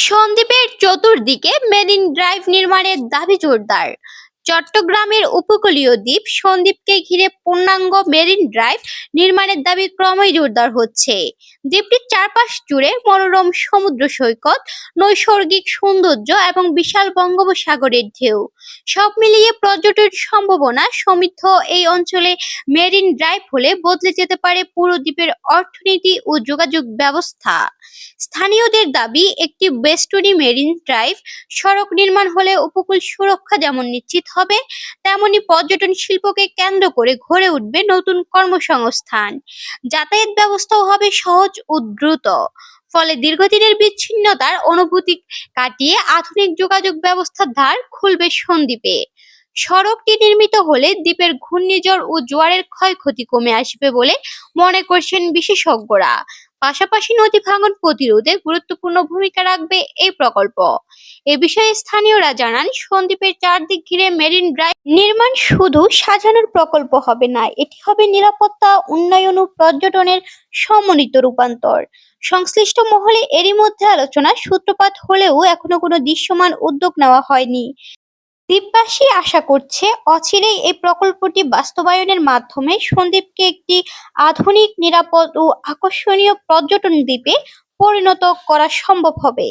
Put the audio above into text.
সন্দ্বীপের চতুর্দিকে marine drive নির্মাণের দাবি জোরদার। চট্টগ্রামের উপকূলীয় দ্বীপ সন্দ্বীপকে ঘিরে পূর্ণাঙ্গ মেরিন ড্রাইভ নির্মাণের দাবি ক্রমেই জোরদার হচ্ছে। দ্বীপটির চারপাশ জুড়ে মনোরম সমুদ্র সৈকত, নৈসর্গিক সৌন্দর্য এবং বিশাল বঙ্গোপসাগরের ঢেউ। সব মিলিয়ে পর্যটন সম্ভাবনা সমৃদ্ধ এই অঞ্চলে মেরিন ড্রাইভ হলে বদলে যেতে পারে পুরো দ্বীপের অর্থনীতি ও যোগাযোগ ব্যবস্থা। স্থানীয়দের দাবি, একটি বেস্টনি মেরিন ড্রাইভ সড়ক নির্মাণ হলে উপকূল সুরক্ষা যেমন নিশ্চিত হবে, তেমনি পর্যটন শিল্পকে কেন্দ্র করে গড়ে উঠবে নতুন কর্মসংস্থান। যাতায়াত ব্যবস্থাও হবে সহজ ও দ্রুত। ফলে দীর্ঘদিনের বিচ্ছিন্নতার অনুভূতি কাটিয়ে আধুনিক যোগাযোগ ব্যবস্থার ধার খুলবে সন্দ্বীপে। সড়কটি নির্মিত হলে দ্বীপের ঘূর্ণিঝড় ও জোয়ারের ক্ষয়ক্ষতি কমে আসবে বলে মনে করছেন বিশেষজ্ঞরা। পাশাপাশি নদী ভাঙন প্রতিরোধে গুরুত্বপূর্ণ ভূমিকা রাখবে এই প্রকল্প। এ বিষয়ে স্থানীয়রা জানান সন্দ্বীপের চারদিক ঘিরে মেরিন ড্রাইভ নির্মাণ শুধু সাজানোর প্রকল্প হবে না, এটি হবে নিরাপত্তা, উন্নয়ন ও পর্যটনের সমন্বিত রূপান্তর। সংশ্লিষ্ট মহলে এরই মধ্যে আলোচনার সূত্রপাত হলেও এখনও কোনো দৃশ্যমান উদ্যোগ নেওয়া হয়নি। দ্বীপবাসী আশা করছে অচিরেই এই প্রকল্পটি বাস্তবায়নের মাধ্যমে সন্দ্বীপকে একটি আধুনিক, নিরাপদ ও আকর্ষণীয় পর্যটন দ্বীপে পরিণত করা সম্ভব হবে।